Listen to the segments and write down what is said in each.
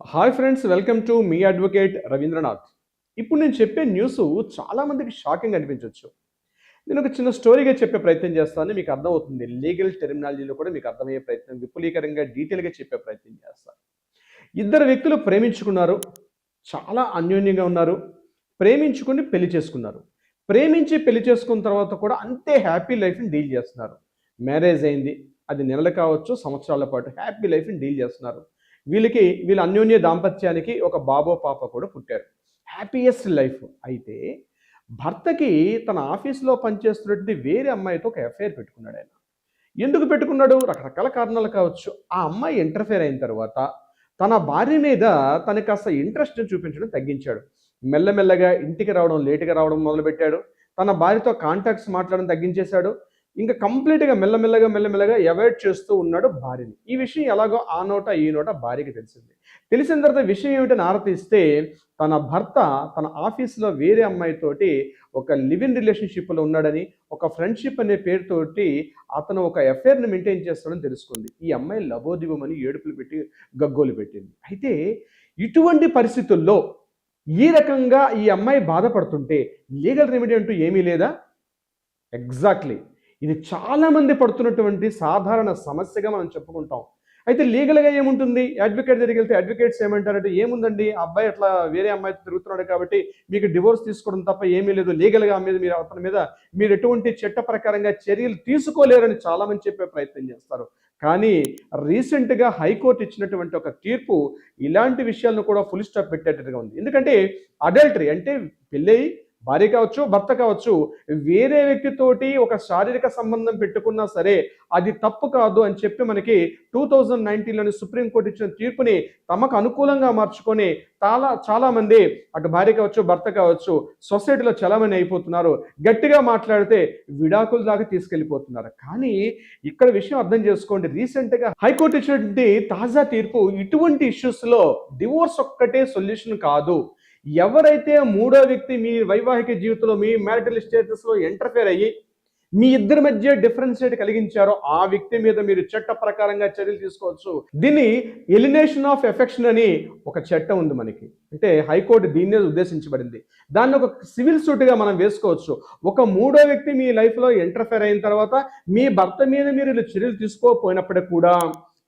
Hi friends welcome to మీ advocate Ravindranath ఇప్పుడు నేను చెప్పే న్యూస్ చాలామందికి షాకింగ్ అనిపించవచ్చు నేను ఒక చిన్న స్టోరీగా చెప్పే ప్రయత్నం చేస్తాను మీకు అర్థమవుతుంది. లీగల్ టెర్మినాలజీలో కూడా మీకు అర్థమయ్యే ప్రయత్నం విపులీకరంగా డీటెయిల్గా చెప్పే ప్రయత్నం చేస్తాను. ఇద్దరు వ్యక్తులు ప్రేమించుకున్నారు చాలా అన్యోన్యంగా ఉన్నారు. ప్రేమించుకుని పెళ్ళి చేసుకున్నారు. ప్రేమించి పెళ్ళి చేసుకున్న తర్వాత కూడా అంతే హ్యాపీ లైఫ్ని డీల్ చేస్తున్నారు. మ్యారేజ్ అయింది అది నెలలు కావచ్చు సంవత్సరాల పాటు హ్యాపీ లైఫ్ని డీల్ చేస్తున్నారు. వీళ్ళకి వీళ్ళ అన్యోన్య దాంపత్యానికి ఒక బాబో పాప కూడా పుట్టారు. హ్యాపీయెస్ట్ లైఫ్ అయితే భర్తకి తన ఆఫీస్లో పనిచేస్తున్నటువంటి వేరే అమ్మాయితో ఒక ఎఫ్ఐఆర్ పెట్టుకున్నాడు ఆయన. ఎందుకు పెట్టుకున్నాడు? రకరకాల కారణాలు కావచ్చు. ఆ అమ్మాయి ఇంటర్ఫేర్ అయిన తర్వాత తన భార్య మీద తనకి కాస్త ఇంట్రెస్ట్ చూపించడం తగ్గించాడు. మెల్లమెల్లగా ఇంటికి రావడం లేటుగా రావడం మొదలుపెట్టాడు. తన భార్యతో కాంటాక్ట్స్ మాట్లాడడం తగ్గించేశాడు. ఇంకా కంప్లీట్గా మెల్లమెల్లగా మెల్లమెల్లగా అవాయిడ్ చేస్తూ ఉన్నాడు భార్యని. ఈ విషయం ఎలాగో ఆ నోట ఈ నోట భార్యకి తెలిసింది. తెలిసిన తర్వాత విషయం ఏమిటని ఆరతిస్తే తన భర్త తన ఆఫీస్లో వేరే అమ్మాయితోటి ఒక లివ్ ఇన్ రిలేషన్షిప్లో ఉన్నాడని ఒక ఫ్రెండ్షిప్ అనే పేరుతోటి అతను ఒక ఎఫ్ఐఆర్ని మెయింటైన్ చేస్తాడని తెలుసుకుంది. ఈ అమ్మాయి లబోదివమని ఏడుపులు పెట్టి గగ్గోలు పెట్టింది. అయితే ఇటువంటి పరిస్థితుల్లో ఈ రకంగా ఈ అమ్మాయి బాధపడుతుంటే లీగల్ రెమెడీ అంటూ ఏమీ లేదా? ఎగ్జాక్ట్లీ ఇది చాలామంది పడుతున్నటువంటి సాధారణ సమస్యగా మనం చెప్పుకుంటాం. అయితే లీగల్గా ఏముంటుంది? అడ్వకేట్ దగ్గరికి వెళ్తే అడ్వకేట్స్ ఏమంటారంటే ఏముందండి? ఆ అబ్బాయి అట్లా వేరే అమ్మాయితో తిరుగుతున్నాడు కాబట్టి మీకు డివోర్స్ తీసుకోవడం తప్ప ఏమీ లేదు. లీగల్గా మీద మీరు అతని మీద మీరు ఎటువంటి చట్ట ప్రకారంగా చర్యలు తీసుకోలేరని చాలామంది చెప్పే ప్రయత్నం చేస్తారు. కానీ రీసెంట్గా హైకోర్టు ఇచ్చినటువంటి ఒక తీర్పు ఇలాంటి విషయాలను కూడా ఫుల్ స్టాప్ పెట్టేటట్టుగా ఉంది. ఎందుకంటే అడల్టరీ అంటే పెళ్ళయి భార్య కావచ్చు భర్త కావచ్చు వేరే వ్యక్తితోటి ఒక శారీరక సంబంధం పెట్టుకున్నా సరే అది తప్పు కాదు అని చెప్పి మనకి టూ థౌజండ్ నైన్టీన్లోని సుప్రీంకోర్టు ఇచ్చిన తీర్పుని తమకు అనుకూలంగా మార్చుకొని చాలా చాలామంది అటు భార్య కావచ్చు భర్త కావచ్చు సొసైటీలో చలామణి అయిపోతున్నారు. గట్టిగా మాట్లాడితే విడాకుల దాకా తీసుకెళ్ళిపోతున్నారు. కానీ ఇక్కడ విషయం అర్థం చేసుకోండి. రీసెంట్గా హైకోర్టు ఇచ్చినటువంటి తాజా తీర్పు ఇటువంటి ఇష్యూస్లో డివోర్స్ ఒక్కటే సొల్యూషన్ కాదు. ఎవరైతే మూడో వ్యక్తి మీ వైవాహిక జీవితంలో మీ మ్యారిటల్ స్టేటస్లో ఎంటర్ఫేర్ అయ్యి మీ ఇద్దరి మధ్య డిఫరెన్షియేట్ కలిగించారో ఆ వ్యక్తి మీద మీరు చట్ట ప్రకారంగా చర్యలు తీసుకోవచ్చు. దీన్ని ఎలినేషన్ ఆఫ్ ఎఫెక్షన్ అని ఒక చట్టం ఉంది మనకి. అంటే హైకోర్టు దీన్నే ఉద్దేశించబడింది. దాన్ని ఒక సివిల్ సూట్గా మనం వేసుకోవచ్చు. ఒక మూడో వ్యక్తి మీ లైఫ్లో ఎంటర్ఫేర్ అయిన తర్వాత మీ భర్త మీద మీరు ఇలా చర్యలు తీసుకోకపోయినప్పటికీ కూడా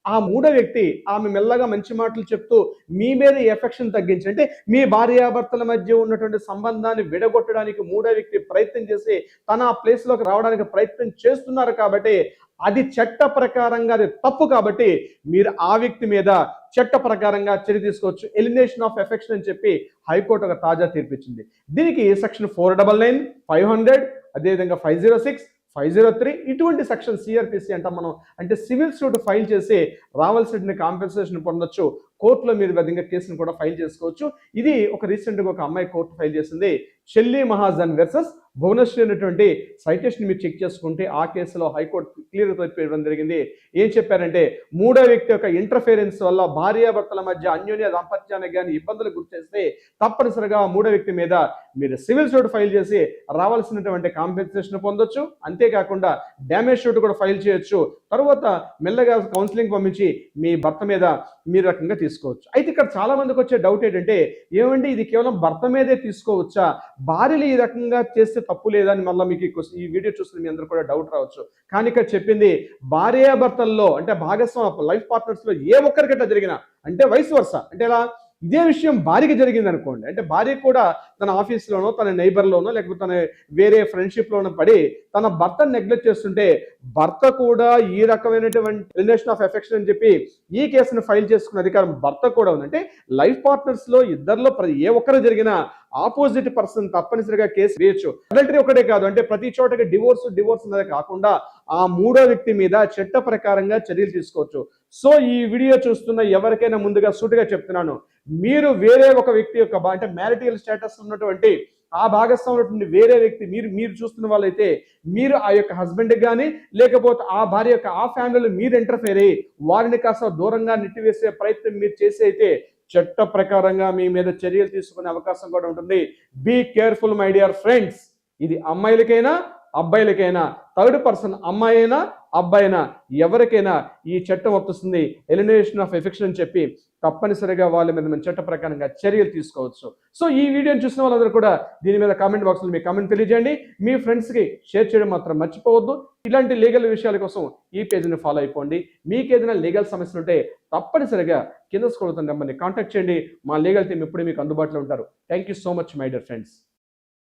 ఆ మూడో వ్యక్తి ఆమె మెల్లగా మంచి మాటలు చెప్తూ మీ మీద ఎఫెక్షన్ తగ్గించి అంటే మీ భార్యాభర్తల మధ్య ఉన్నటువంటి సంబంధాన్ని విడగొట్టడానికి మూడో వ్యక్తి ప్రయత్నం చేసి తన ఆ ప్లేస్లోకి రావడానికి ప్రయత్నం చేస్తున్నారు కాబట్టి అది చట్ట ప్రకారంగా అది తప్పు కాబట్టి మీరు ఆ వ్యక్తి మీద చట్ట ప్రకారంగా చర్య తీసుకోవచ్చు. ఎలిమినేషన్ ఆఫ్ ఎఫెక్షన్ అని చెప్పి హైకోర్టు ఒక తాజా తీర్పిచ్చింది దీనికి section four double nine five hundred అదేవిధంగా five zero six five zero three ఇటువంటి సెక్షన్ సిఆర్పిసి అంటాం మనం అంటే సివిల్ సూట్ ఫైల్ చేసి రావాల్సిన కాంపెన్సేషన్ పొందొచ్చు. కోర్టులో మీరు విధంగా కేసును కూడా ఫైల్ చేసుకోవచ్చు. ఇది ఒక రీసెంట్గా ఒక అమ్మాయి కోర్టు ఫైల్ చేసింది. చెల్లి మహాజన్ వర్సెస్ భువనేశ్వరి అనేటువంటి సైటేషన్ మీరు చెక్ చేసుకుంటే ఆ కేసులో హైకోర్టు క్లియర్ తీర్పివ్వడం జరిగింది. ఏం చెప్పారంటే మూడో వ్యక్తి యొక్క ఇంటర్ఫేరెన్స్ వల్ల భార్యాభర్తల మధ్య అన్యోన్య దాంపత్యానికి కానీ ఇబ్బందులు గుర్తిస్తే తప్పనిసరిగా మూడో వ్యక్తి మీద మీరు సివిల్ సూట్ ఫైల్ చేసి రావాల్సినటువంటి కాంపెన్సేషన్ పొందొచ్చు. అంతేకాకుండా డ్యామేజ్ షూట్ కూడా ఫైల్ చేయొచ్చు. తర్వాత మెల్లగా కౌన్సిలింగ్ పంపించి మీ భర్త మీద మీరు రకంగా తీసుకోవచ్చు. అయితే ఇక్కడ చాలా మందికి వచ్చే డౌట్ ఏంటంటే ఏమండి ఇది కేవలం భర్త మీదే తీసుకోవచ్చా? భార్యలు ఈ రకంగా చేస్తే తప్పు లేదని మళ్ళీ మీకు ఈ వీడియో చూస్తున్న మీ అందరూ కూడా డౌట్ రావచ్చు. కానీ ఇక్కడ చెప్పింది భార్యాభర్తల్లో అంటే భాగస్వామి లైఫ్ పార్ట్నర్స్లో ఏ ఒక్కరికైనా జరిగినా అంటే వయసు వరుస అంటే ఎలా? ఇదే విషయం భార్యకి జరిగింది అనుకోండి. అంటే భార్య కూడా తన ఆఫీస్లోనో తన నైబర్లోనో లేకపోతే తన వేరే ఫ్రెండ్షిప్లోనో పడి తన భర్తను నెగ్లెక్ట్ చేస్తుంటే భర్త కూడా ఈ రకమైనటువంటి రిలేషన్ ఆఫ్ ఎఫెక్షన్ అని చెప్పి ఈ కేసును ఫైల్ చేసుకున్న అధికారం భర్త కూడా ఉందంటే లైఫ్ పార్ట్నర్స్లో ఇద్దరిలో ప్రతి ఏ ఒక్కరు జరిగినా ఆపోజిట్ పర్సన్ తప్పనిసరిగా కేసు వేయచ్చు. అడల్టరీ ఒకటే కాదు అంటే ప్రతి చోటకి డివోర్స్ డివోర్స్ అనేది కాకుండా ఆ మూడో వ్యక్తి మీద చట్ట ప్రకారంగా చర్యలు తీసుకోవచ్చు. సో ఈ వీడియో చూస్తున్న ఎవరికైనా ముందుగా సూటిగా చెప్తున్నాను మీరు వేరే ఒక వ్యక్తి యొక్క అంటే మ్యారిటల్ స్టేటస్ ఉన్నటువంటి ఆ భాగస్వామి వేరే వ్యక్తి మీరు మీరు చూస్తున్న వాళ్ళైతే మీరు ఆ యొక్క హస్బెండ్ కానీ లేకపోతే ఆ భార్య యొక్క ఆ ఫ్యామిలీలో మీరు ఎంటర్ఫేర్ అయ్యి వారిని కాస్త దూరంగా నెట్టివేసే ప్రయత్నం మీరు చేసి అయితే చట్ట ప్రకారంగా మీ మీద చర్యలు తీసుకునే అవకాశం కూడా ఉంటుంది. Be careful my dear friends ఇది అమ్మాయిలకైనా అబ్బాయిలకైనా థర్డ్ పర్సన్ అమ్మాయి అయినా అబ్బాయి అయినా ఎవరికైనా ఈ చట్టం వర్తిస్తుంది ఎలిమినేషన్ ఆఫ్ ఎఫెక్షన్ అని చెప్పి తప్పనిసరిగా వాళ్ళ మీద మనం చట్ట ప్రకారంగా చర్యలు తీసుకోవచ్చు. సో ఈ వీడియోని చూసిన వాళ్ళందరూ కూడా దీని మీద కామెంట్ బాక్స్లో మీ కామెంట్ తెలియజేయండి. మీ ఫ్రెండ్స్కి షేర్ చేయడం మాత్రం మర్చిపోవద్దు. ఇలాంటి లీగల్ విషయాల కోసం ఈ పేజీని ఫాలో అయిపోండి. మీకు ఏదైనా లీగల్ సమస్యలు ఉంటే తప్పనిసరిగా కింద స్కూల్ నెంబర్ని కాంటాక్ట్ చేయండి. మా లీగల్ టీం ఇప్పుడే మీకు అందుబాటులో ఉంటారు. Thank you so much my dear friends